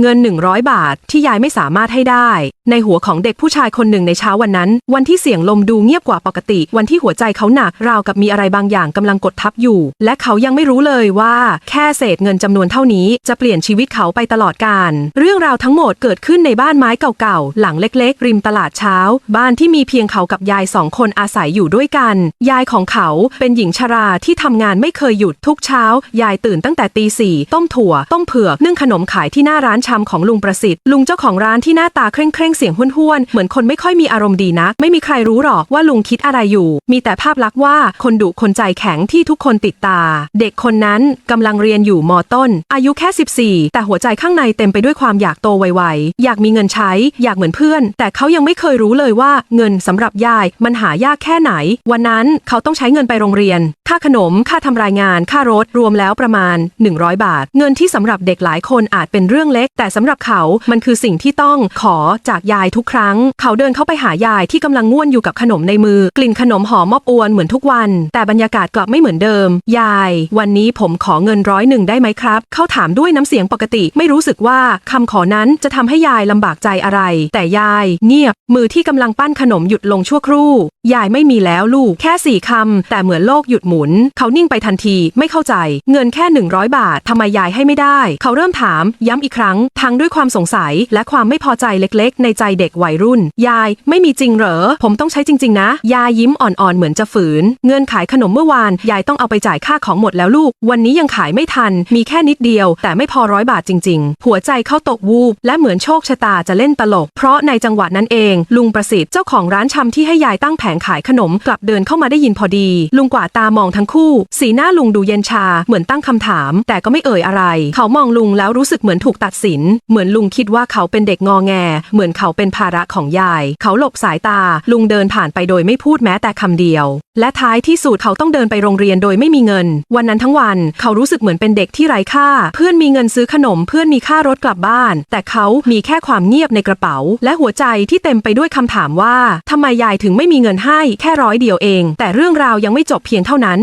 เงิน 100 บาทที่ยายไม่สามารถให้ได้ในหัวของเด็กผู้ชายคนหนึ่งในเช้าวันนั้น วันที่เสียงลมดูเงียบกว่าปกติ วันที่หัวใจเขาหนักราวกับมีอะไรบางอย่างกำลังกดทับอยู่ และเขายังไม่รู้เลยว่า แค่เศษเงินจำนวนเท่านี้จะเปลี่ยนชีวิตเขาไปตลอดกาลเรื่องราวทั้งหมดเกิดขึ้นในบ้านไม้เก่าๆหลังเล็กๆ ริมตลาดเช้า บ้านที่มีเพียงเขากับยายสองคนอาศัยอยู่ด้วยกัน ยายของเขาเป็นหญิงชราที่ทำงานไม่เคยหยุดทุกเช้า ยายตื่นตั้งแต่ตีสี่ต้มถั่ว ต้มเผือกนึ่งขนมขายที่หน้าร้านชำของลุงประสิทธิ์ลุงเจ้าของร้านที่หน้าตาเคร่งเคร่งเสียงห้วนๆ เหมือนคนไม่ค่อยมีอารมณ์ดีนักไม่มีใครรู้หรอกว่าลุงคิดอะไรอยู่ มีแต่ภาพลักษณ์ว่าคนดุคนใจแข็งที่ทุกคนติดตา เด็กคนนั้นกำลังเรียนอยู่มต้น อายุแค่ 14 แต่หัวใจข้างในเต็มไปด้วยความอยากโตไวๆ อยากมีเงินใช้ อยากเหมือนเพื่อน แต่เขายังไม่เคยรู้เลยว่าเงินสำหรับยายมันหายากแค่ไหน วันนั้นเขาต้องใช้เงินไปโรงเรียน ค่าขนม ค่าทำรายงาน ค่ารถ รวมแล้วประมาณ 100 บาท เงินที่สำหรับเด็กหลายคนอาจเป็นเรื่องเล็ก แต่สำหรับเขา มันคือสิ่งที่ต้องขอจากยายทุกครั้ง เขาเดินเข้าไปหายายที่กำลังง่วนอยู่กับขนมในมือ กลิ่นขนมหอมอบอวนเหมือนทุกวัน แต่บรรยากาศกลับไม่เหมือนเดิม ยาย วันนี้ผมขอเงินร้อยหนึ่งได้ไหมครับ เขาถามด้วยน้ำเสียงปกติ ไม่รู้สึกว่าคำขอนั้นจะทำให้ยายลำบากใจอะไร แต่ยายเงียบ มือที่กำลังปั้นขนมหยุดลงชั่วครู่ ยายไม่มีแล้วลูกแค่สี่คำแต่เหมือนโลกหยุดหมุน เขานิ่งไปทันทีไม่เข้าใจ เงินแค่ 100 บาททำไมยายให้ไม่ได้ เขาเริ่มถาม ย้ำอีกครั้งทั้งด้วยความสงสัยและความไม่พอใจเล็กๆ ในใจเด็กวัยรุ่น ยาย ไม่มีจริงเหรอ ผมต้องใช้จริง ๆ นะ ยายยิ้มอ่อนๆ เหมือนจะฝืน เงินขายขนมเมื่อวาน ยายต้องเอาไปจ่ายค่าของหมดแล้วลูก วันนี้ยังขายไม่ทัน มีแค่นิดเดียว แต่ไม่พอร้อยบาทจริง ๆ หัวใจเขาตกวูบ และเหมือนโชคชะตาจะเล่นตลก เพราะในจังหวะนั้นเอง ลุงประสิทธิ์เจ้าของร้านชำที่ให้ยายตั้งแผงขายขนมกลับเดินเข้ามาได้ยินพอดี ลุงกวาดตามองทั้งคู่ สีหน้าลุงดูเย็นชา เหมือนตั้งคำถาม แต่ก็ไม่เอ่ยอะไร เขามองลุงแล้วรู้สึกเหมือนถูกตัดสิน เหมือนลุงคิดว่าเขาเป็นเด็กงอแง เหมือนเขาเขาเป็นภาระของยาย เขาหลบสายตา ลุงเดินผ่านไปโดยไม่พูดแม้แต่คำเดียว และท้ายที่สุดเขาต้องเดินไปโรงเรียนโดยไม่มีเงิน วันนั้นทั้งวันเขารู้สึกเหมือนเป็นเด็กที่ไร้ค่า เพื่อนมีเงินซื้อขนม เพื่อนมีค่ารถกลับบ้าน แต่เขามีแค่ความเงียบในกระเป๋า และหัวใจที่เต็มไปด้วยคำถามว่าทำไมยายถึงไม่มีเงินให้แค่ร้อยเดียวเอง แต่เรื่องราวยังไม่จบเพียงเท่านั้น